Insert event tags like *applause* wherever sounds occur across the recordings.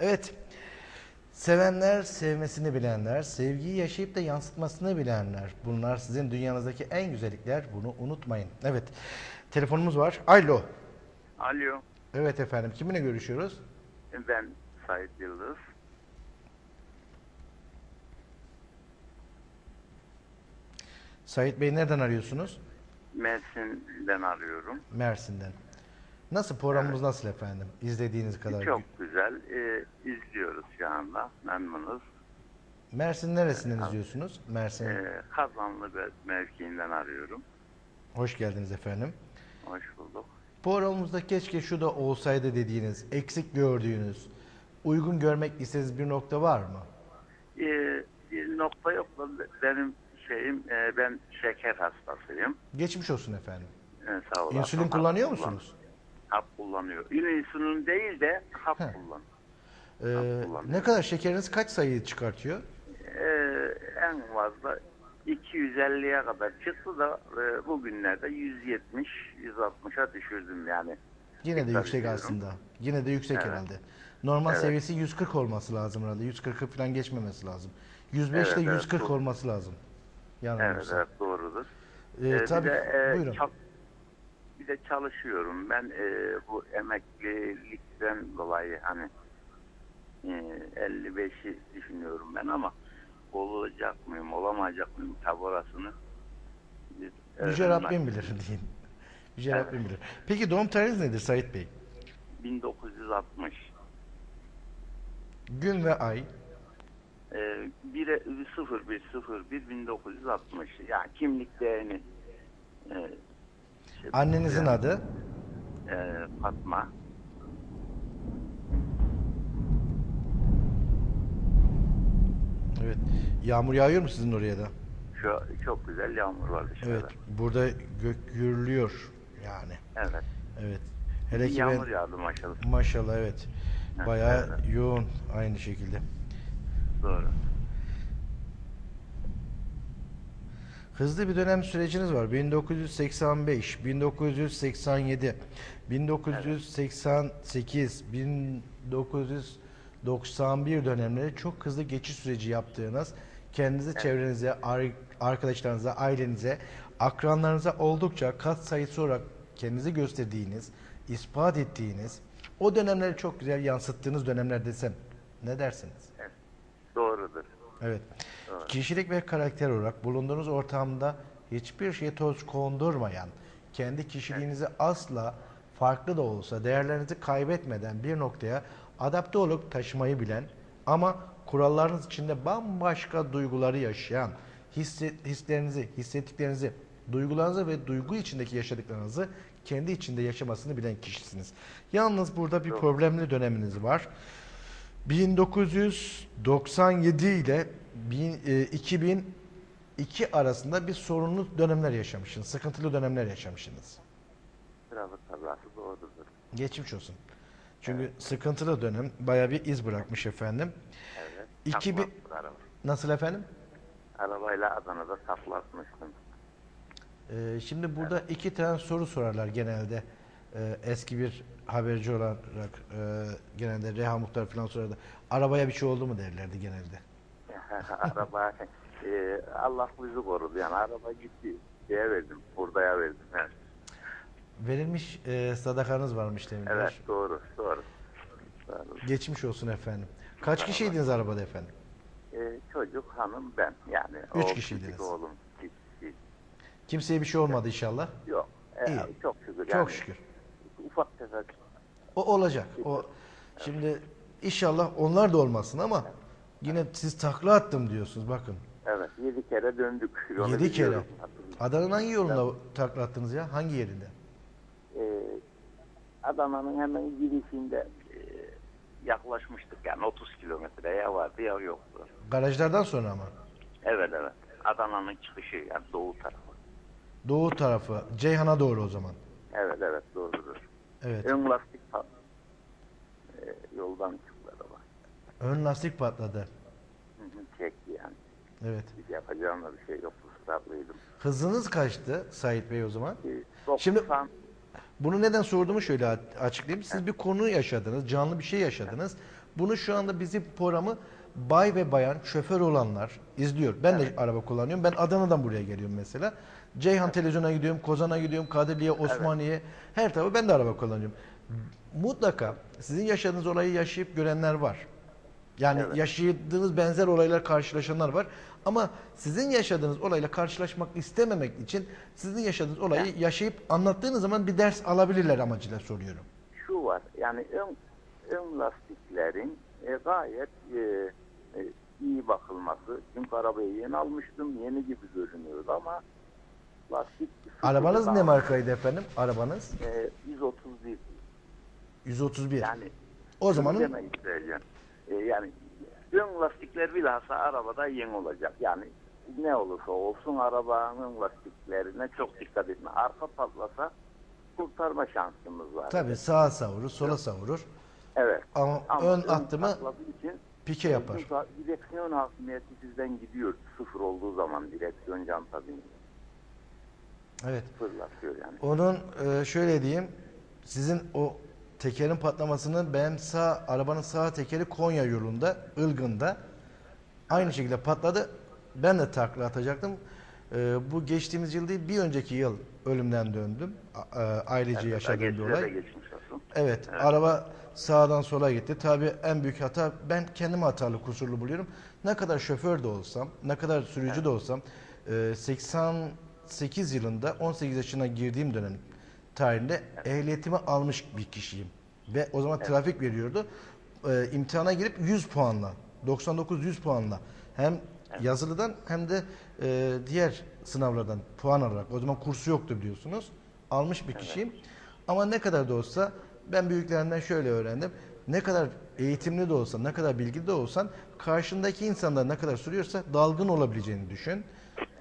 Evet. Sevenler, sevmesini bilenler, sevgiyi yaşayıp da yansıtmasını bilenler. Bunlar sizin dünyanızdaki en güzellikler. Bunu unutmayın. Evet. Telefonumuz var. Alo. Alo, Evet efendim. Kiminle görüşüyoruz? ben Sait Yıldız. Sait Bey nereden arıyorsunuz? Mersin'den arıyorum. Mersin'den. Nasıl programımız nasıl efendim? İzlediğiniz kadar. Çok güzel. Ee, izliyoruz şu anda. Memnunuz. Mersin neresinden izliyorsunuz? Mersin. Ee, Kazanlı mevkiinden arıyorum. Hoş geldiniz efendim. Hoş bulduk. Programımızda keşke şu da olsaydı dediğiniz, eksik gördüğünüz, uygun görmek istediğiniz bir nokta var mı? Ee, bir nokta yok da benim şeyim, e, ben şeker hastasıyım. Geçmiş olsun efendim. Ee, sağ olasın. İnsülin kullanıyor kullan- musunuz? Hap kullanıyor. İnsülin değil de hap Heh. kullan. Ee, kullanıyorum. ne kadar şekeriniz kaç sayıyı çıkartıyor? Ee, en fazla 250'ye kadar çıktı da e, bugünlerde 170-160'a düşürdüm yani. Yine de yüksek aslında. Yine de yüksek Evet. herhalde. Normal Evet. seviyesi 140 olması lazım herhalde. 140'ı falan geçmemesi lazım. 105 ile Evet, evet, 140 doğru. olması lazım. Evet, Yanılmıyorsam. evet doğrudur. Ee, Ee, tabii. bir de, e, Buyurun. çal- bir de çalışıyorum. Ben e, bu emeklilikten dolayı hani e, 55'i düşünüyorum ben ama olacak mıyım, olamayacak mıyım tabi orasını Yüce Rabbim bilir diyeyim. Yüce Evet. Rabbim bilir. Peki doğum tarihiniz nedir Sait Bey? 1960 Gün ve ay. e, 1 0101 1960 yani kimlik değerini e, şey, Annenizin adı. e, Fatma Evet. Yağmur yağıyor mu sizin oraya da? Şu çok güzel yağmur var dışarıda. Evet. Burada gök gürlüyor yani. Evet. Evet. Hele ki yağmur ben yağdı maşallah. maşallah evet. Bayağı evet. yoğun aynı şekilde. Doğru. Hızlı bir dönem süreciniz var. 1985, 1987, 1988, 1991 dönemleri çok hızlı geçiş süreci yaptığınız, kendinize, çevrenize, ar- arkadaşlarınıza, ailenize, akranlarınıza oldukça kat sayısı olarak kendinizi gösterdiğiniz, ispat ettiğiniz, o dönemleri çok güzel yansıttığınız dönemler desem ne dersiniz? Evet. Evet. Evet. Kişilik ve karakter olarak bulunduğunuz ortamda hiçbir şeye toz kondurmayan, kendi kişiliğinizi asla farklı da olsa değerlerinizi kaybetmeden bir noktaya adapte olup taşımayı bilen ama kurallarınız içinde bambaşka duyguları yaşayan, hisse- hislerinizi, hissettiklerinizi, duygularınızı ve duygu içindeki yaşadıklarınızı kendi içinde yaşamasını bilen kişisiniz. Yalnız burada bir problemli döneminiz var. 1997 ile bin- e, 2002 arasında bir sorunlu dönemler yaşamışsınız. Sıkıntılı dönemler yaşamışsınız. Trafik kazası doğrudur. Geçmiş olsun. Çünkü sıkıntılı dönem bayağı bir iz bırakmış efendim. Evet. 2000 Taklattık araba. Nasıl efendim? Arabayla Adana'da saklatmıştım. Ee, şimdi burada iki tane soru sorarlar genelde. Ee, eski bir haberci olarak e, genelde Reha Muhtar falan sorardı. Arabaya bir şey oldu mu derlerdi genelde. *laughs* araba e, Allah bizi korudu yani araba gitti. Şeye verdim, buradaya verdim. Evet, Verilmiş e, sadakanız varmış demişler. evet doğru, doğru. doğru. Geçmiş olsun efendim. Kaç kişiydiniz arabada efendim? E, çocuk, hanım, ben yani. Üç o kişiydiniz. Oğlum. Kimseye bir şey olmadı inşallah. Yok. E, İyi. Çok şükür. Çok yani. şükür. Ufak tefek O olacak. O şimdi inşallah onlar da olmasın ama yine siz takla attım diyorsunuz bakın. Evet, yedi kere döndük. Yolu Yedi kere. biliyorum. Adana'nın hangi yolunda takla attınız ya? Hangi yerinde? Ee, Adana'nın hemen girişinde e, yaklaşmıştık yani 30 kilometre ya vardı ya yoktu. Garajlardan sonra mı? Evet evet. Adana'nın çıkışı yani doğu tarafı. Doğu tarafı. Ceyhan'a doğru o zaman. Evet evet doğrudur. Evet. Ön lastik pa- e, yoldan çıktı araba. Ön lastik patladı. Hı hı, Çekti yani. Evet. Biz yapacağım da bir şey yoktu. Sabrıydım. Hızınız kaçtı Sait Bey o zaman? Ee, Şimdi- 90 Bunu neden sorduğumu şöyle a- açıklayayım. Siz bir konu yaşadınız, canlı bir şey yaşadınız. Bunu şu anda bizim programı bay ve bayan şoför olanlar izliyor. Ben de araba kullanıyorum. Ben Adana'dan buraya geliyorum mesela. Ceyhan televizyona gidiyorum, Kozan'a gidiyorum, Kadirli'ye, Osmaniye, her tarafı ben de araba kullanıyorum. Mutlaka sizin yaşadığınız olayı yaşayıp görenler var. Yani Evet. yaşadığınız benzer olaylar karşılaşanlar var. Ama sizin yaşadığınız olayla karşılaşmak istememek için sizin yaşadığınız olayı yaşayıp anlattığınız zaman bir ders alabilirler amacıyla soruyorum. Şu var yani ön, ön lastiklerin e, gayet e, e, iyi bakılması. Çünkü arabayı yeni almıştım yeni gibi görünüyordu ama lastik Arabanız ne markaydı efendim? Arabanız E, 131 131. yani o zamanın isteyeceğim. E, yani ön lastikler bilhassa arabada yeni olacak. Yani ne olursa olsun arabanın lastiklerine çok dikkat etme. Arka patlasa kurtarma şansımız var. tabii sağa savurur, sola savurur. Evet. Ama, Ama ön attı mı patladığı için pike yapar. Direksiyon hakimiyeti sizden gidiyor. Sıfır olduğu zaman direksiyon canta biniyor. Evet. Fırlatıyor yani. Onun e, şöyle diyeyim. Sizin o tekerin patlamasını benim sağ arabanın sağ tekeri Konya yolunda, Ilgın'da aynı şekilde patladı. Ben de takla atacaktım. E, bu geçtiğimiz yıl değil, bir önceki yıl ölümden döndüm. E, ailece yaşadığım bir olay. olsun. Evet, araba sağdan sola gitti. Tabii en büyük hata ben kendimi hatalı, kusurlu buluyorum. Ne kadar şoför de olsam, ne kadar sürücü de olsam e, 88 yılında 18 yaşına girdiğim dönem tarihinde ehliyetimi almış bir kişiyim. Ve o zaman trafik veriyordu. E, imtihana girip 100 puanla, 99-100 puanla hem yazılıdan hem de e, diğer sınavlardan puan alarak, o zaman kursu yoktu biliyorsunuz, almış bir kişiyim. Ama ne kadar da olsa ben büyüklerimden şöyle öğrendim. Ne kadar eğitimli de olsan, ne kadar bilgili de olsan karşındaki insanlar ne kadar sürüyorsa dalgın olabileceğini düşün.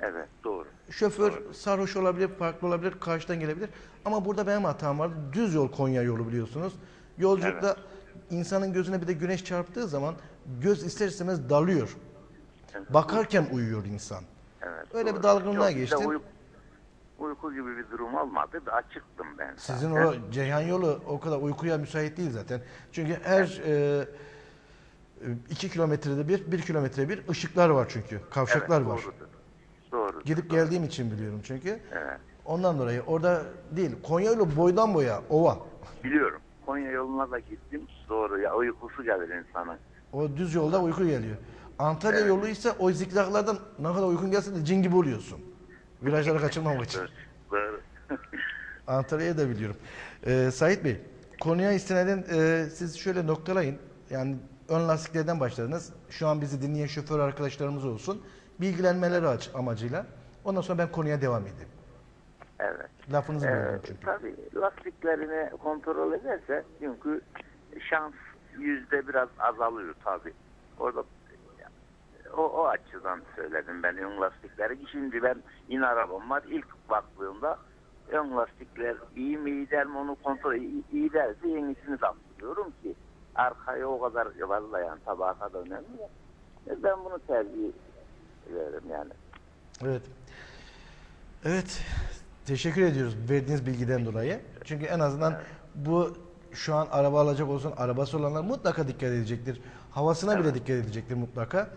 Evet doğru. Şoför sarhoş olabilir, farklı olabilir, karşıdan gelebilir. Ama burada benim hatam var. Düz yol Konya yolu biliyorsunuz. Yolculukta insanın gözüne bir de güneş çarptığı zaman göz ister istemez dalıyor. Bakarken uyuyor insan. Evet, Öyle bir dalgınlığa Yok, bizde geçtim. Uyku, uyku gibi bir durum olmadı. Bir açıktım ben. Sizin zaten. o Ceyhan yolu o kadar uykuya müsait değil zaten. Çünkü her e, iki kilometrede bir, bir kilometre bir ışıklar var çünkü. Kavşaklar var. Doğrudur. Doğru. Gidip geldiğim için biliyorum çünkü. Evet. Ondan dolayı orada değil. Konya yolu boydan boya ova. Biliyorum. Konya yoluna da gittim. Doğru ya uykusu gelir insanın. O düz yolda uyku geliyor. Antalya yolu ise o zikzaklardan ne kadar uykun gelse de cin gibi oluyorsun. Virajları kaçırmamak *laughs* için. Doğru. Antalya'yı da biliyorum. Ee, Sait Bey, konuya istinaden e, siz şöyle noktalayın. Yani ön lastiklerden başladınız. Şu an bizi dinleyen şoför arkadaşlarımız olsun. Bilgilenmeleri aç amacıyla. Ondan sonra ben konuya devam edeyim. evet. Lafınızı Ee, böldüm çünkü. tabii lastiklerini kontrol ederse çünkü şans yüzde biraz azalıyor tabii. Orada o, o açıdan söyledim ben ön lastikleri. Şimdi ben yine arabam var. İlk baktığımda ön lastikler iyi mi iyi der mi onu kontrol iyi, iyi derse yenisini taktırıyorum ki arkaya o kadar vallayan tabağa kadar önemli. ya. E, Ben bunu tercih ederim yani. Evet. Evet. Teşekkür ediyoruz verdiğiniz bilgiden dolayı. Çünkü en azından bu şu an araba alacak olsun arabası olanlar mutlaka dikkat edecektir. Havasına bile dikkat edecektir mutlaka.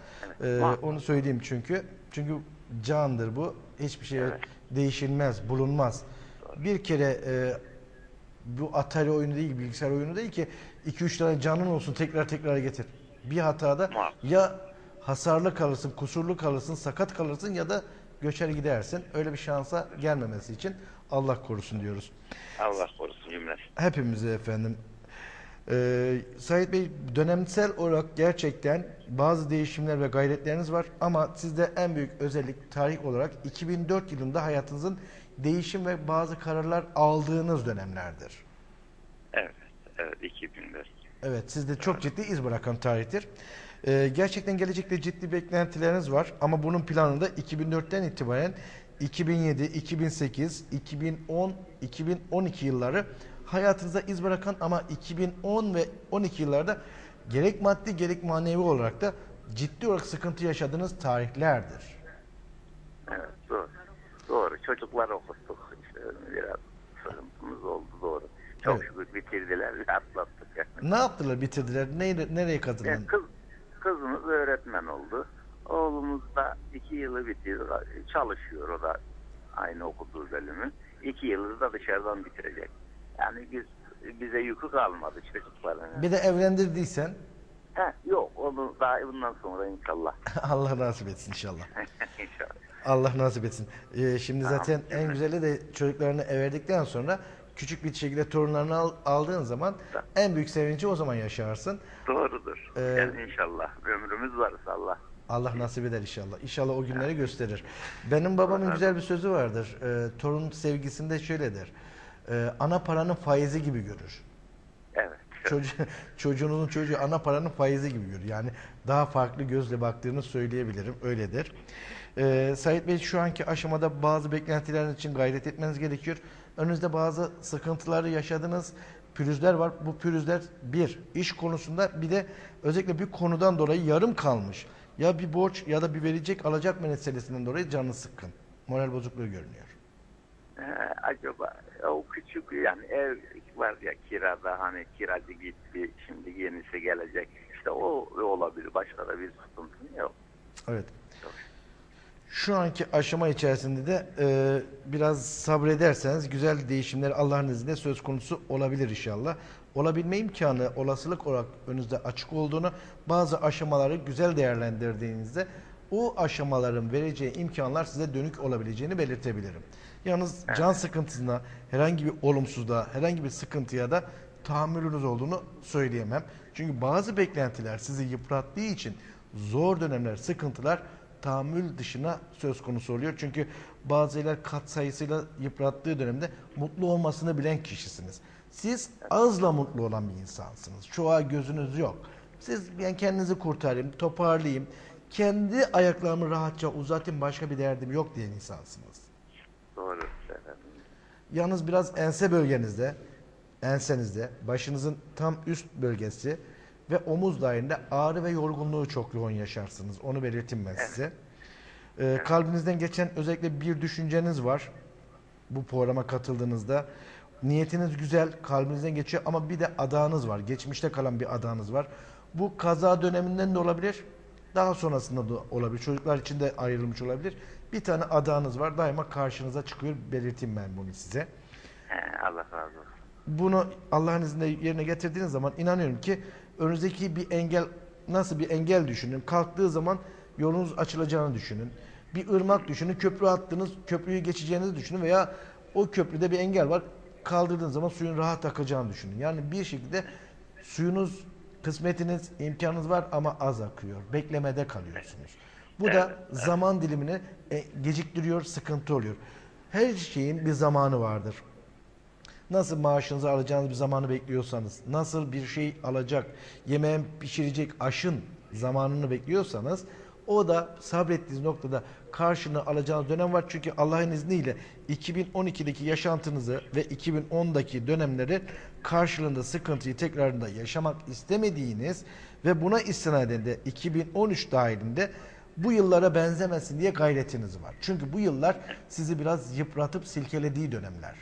Ee, onu söyleyeyim çünkü. Çünkü candır bu. Hiçbir şey Evet. değişilmez, bulunmaz. Bir kere e, bu Atari oyunu değil, bilgisayar oyunu değil ki 2-3 tane canın olsun tekrar tekrar getir. Bir hatada ya hasarlı kalırsın, kusurlu kalırsın, sakat kalırsın ya da göçer gidersin. Öyle bir şansa gelmemesi için Allah korusun diyoruz. Allah korusun cümlesi. Hepimize efendim. Ee, Sait Bey dönemsel olarak gerçekten bazı değişimler ve gayretleriniz var ama sizde en büyük özellik tarih olarak 2004 yılında hayatınızın değişim ve bazı kararlar aldığınız dönemlerdir. Evet, evet 2004. Evet sizde çok ciddi iz bırakan tarihtir. Ee, gerçekten gelecekte ciddi beklentileriniz var ama bunun planını da 2004'ten itibaren 2007, 2008, 2010, 2012 yılları hayatınızda iz bırakan ama 2010 ve 12 yıllarda gerek maddi gerek manevi olarak da ciddi olarak sıkıntı yaşadığınız tarihlerdir. Evet doğru. Doğru. Çocuklar okuttuk. İşte biraz sıkıntımız oldu doğru. Çok Evet. şükür bitirdiler *laughs* atlattık. Yani. Ne yaptılar bitirdiler? Nereye, nereye Yani kazandın? kız, kızımız öğretmen oldu. Oğlumuz da iki yılı bitirdi. Çalışıyor o da aynı okuduğu bölümü. İki yılı da dışarıdan bitirecek. Yani biz bize yükü kalmadı çocukların. Bir de evlendirdiysen He, yok onu daha bundan sonra inşallah. *laughs* Allah nasip etsin inşallah. *laughs* inşallah. Allah nasip etsin. Ee, şimdi Tamam. zaten en güzeli de çocuklarını everdikten sonra küçük bir şekilde torunlarını al- aldığın zaman en büyük sevinci o zaman yaşarsın. Doğrudur. Ee, yani inşallah ömrümüz varsa Allah. Allah nasip eder inşallah. İnşallah o günleri gösterir. Benim babamın güzel bir sözü vardır. Ee, torun sevgisinde şöyle der. Ee, ana paranın faizi gibi görür. Evet. Çocuğu, *laughs* çocuğunuzun çocuğu ana paranın faizi gibi görür. Yani daha farklı gözle baktığını söyleyebilirim. Öyledir. Ee, Sait Bey şu anki aşamada bazı beklentileriniz için gayret etmeniz gerekiyor. Önünüzde bazı sıkıntıları yaşadınız. Pürüzler var. Bu pürüzler bir, iş konusunda bir de özellikle bir konudan dolayı yarım kalmış. Ya bir borç ya da bir verecek alacak meselesinden dolayı canı sıkkın. Moral bozukluğu görünüyor. Ee, acaba o küçük yani ev var ya kirada hani kiracı gitti şimdi yenisi gelecek. İşte o olabilir. Başka da bir sıkıntı yok. Evet. Şu anki aşama içerisinde de e, biraz sabrederseniz güzel değişimler Allah'ın izniyle söz konusu olabilir inşallah. Olabilme imkanı olasılık olarak önünüzde açık olduğunu bazı aşamaları güzel değerlendirdiğinizde o aşamaların vereceği imkanlar size dönük olabileceğini belirtebilirim. Yalnız can sıkıntısına, herhangi bir olumsuzluğa, herhangi bir sıkıntıya da tahammülünüz olduğunu söyleyemem. Çünkü bazı beklentiler sizi yıprattığı için zor dönemler, sıkıntılar tahammül dışına söz konusu oluyor. Çünkü bazı şeyler kat sayısıyla yıprattığı dönemde mutlu olmasını bilen kişisiniz. Siz azla mutlu olan bir insansınız. Çoğa gözünüz yok. Siz ben kendinizi kurtarayım, toparlayayım, kendi ayaklarımı rahatça uzatayım, başka bir derdim yok diyen insansınız. Doğru. Yalnız biraz ense bölgenizde, ensenizde, başınızın tam üst bölgesi ve omuz dahilinde ağrı ve yorgunluğu çok yoğun yaşarsınız. Onu belirteyim ben size. Ee, kalbinizden geçen özellikle bir düşünceniz var. Bu programa katıldığınızda. Niyetiniz güzel, kalbinizden geçiyor ama bir de adağınız var. Geçmişte kalan bir adağınız var. Bu kaza döneminden de olabilir. Daha sonrasında da olabilir. Çocuklar için de ayrılmış olabilir. Bir tane adağınız var. Daima karşınıza çıkıyor. Belirteyim ben bunu size. Allah razı olsun. Bunu Allah'ın izniyle yerine getirdiğiniz zaman inanıyorum ki önünüzdeki bir engel nasıl bir engel düşünün. Kalktığı zaman yolunuz açılacağını düşünün. Bir ırmak düşünün. Köprü attınız, köprüyü geçeceğinizi düşünün veya o köprüde bir engel var. Kaldırdığınız zaman suyun rahat akacağını düşünün. Yani bir şekilde suyunuz, kısmetiniz, imkanınız var ama az akıyor. Beklemede kalıyorsunuz. Bu da zaman dilimini e, geciktiriyor, sıkıntı oluyor. Her şeyin bir zamanı vardır. Nasıl maaşınızı alacağınız bir zamanı bekliyorsanız, nasıl bir şey alacak, yemeğin pişirecek aşın zamanını bekliyorsanız, o da sabrettiğiniz noktada karşını alacağınız dönem var. Çünkü Allah'ın izniyle 2012'deki yaşantınızı ve 2010'daki dönemleri karşılığında sıkıntıyı tekrarında yaşamak istemediğiniz ve buna istinaden de 2013 dahilinde bu yıllara benzemesin diye gayretiniz var. Çünkü bu yıllar sizi biraz yıpratıp silkelediği dönemler.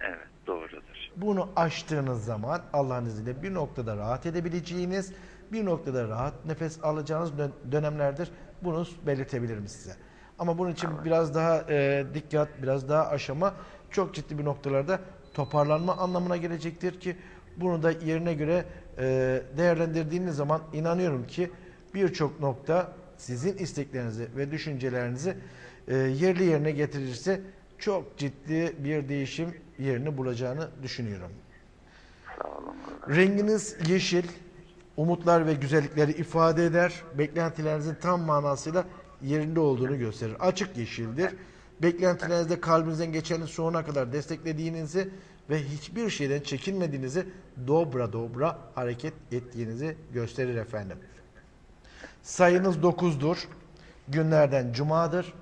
Evet doğrudur. Bunu aştığınız zaman Allah'ın izniyle bir noktada rahat edebileceğiniz, bir noktada rahat nefes alacağınız dön- dönemlerdir. Bunu belirtebilirim size. Ama bunun için biraz daha e, dikkat, biraz daha aşama çok ciddi bir noktalarda toparlanma anlamına gelecektir ki bunu da yerine göre e, değerlendirdiğiniz zaman inanıyorum ki birçok nokta sizin isteklerinizi ve düşüncelerinizi e, yerli yerine getirirse çok ciddi bir değişim yerini bulacağını düşünüyorum. Sağ olun. Renginiz yeşil, umutlar ve güzellikleri ifade eder. Beklentilerinizin tam manasıyla yerinde olduğunu gösterir. Açık yeşildir. Beklentilerinizde kalbinizden geçeni sonuna kadar desteklediğinizi ve hiçbir şeyden çekinmediğinizi dobra dobra hareket ettiğinizi gösterir efendim. Sayınız 9'dur. Günlerden cumadır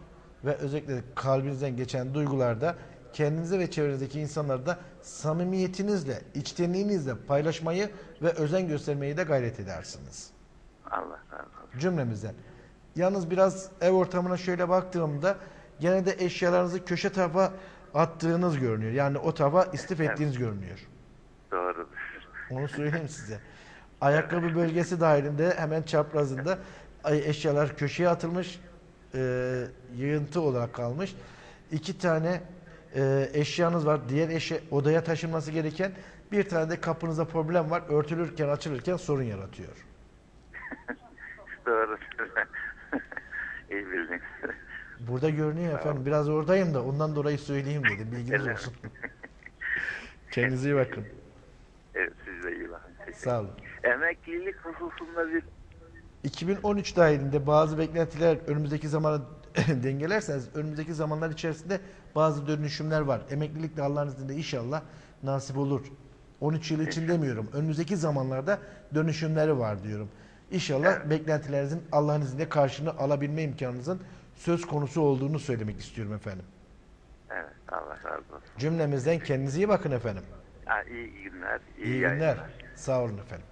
ve özellikle kalbinizden geçen duygularda kendinize ve çevrenizdeki insanları da samimiyetinizle, içtenliğinizle paylaşmayı ve özen göstermeyi de gayret edersiniz. Allah razı olsun. Cümlemizden. Yalnız biraz ev ortamına şöyle baktığımda gene de eşyalarınızı köşe tarafa attığınız görünüyor. Yani o tarafa istif ettiğiniz görünüyor. Onu söyleyeyim *laughs* size. Ayakkabı bölgesi dahilinde hemen çaprazında eşyalar köşeye atılmış, e, yığıntı olarak kalmış. İki tane e, eşyanız var. Diğer eşya odaya taşınması gereken bir tane de kapınızda problem var. Örtülürken açılırken sorun yaratıyor. *laughs* Doğru. *laughs* İyi bildin. Burada görünüyor efendim. Biraz oradayım da ondan dolayı söyleyeyim dedim. Bilginiz olsun. *laughs* Kendinize iyi bakın. evet siz de iyi bakın. Sağ olun. Emeklilik hususunda bir 2013 dahilinde bazı beklentiler önümüzdeki zamanı *laughs* dengelerseniz önümüzdeki zamanlar içerisinde bazı dönüşümler var. Emeklilik de Allah'ın izniyle inşallah nasip olur. 13 yıl için demiyorum. Önümüzdeki zamanlarda dönüşümleri var diyorum. İnşallah beklentilerinizin Allah'ın izniyle karşını alabilme imkanınızın söz konusu olduğunu söylemek istiyorum efendim. evet Allah razı olsun. Cümlemizden kendinize iyi bakın efendim. Ha, iyi günler. iyi İyi günler. yayınlar. Sağ olun efendim.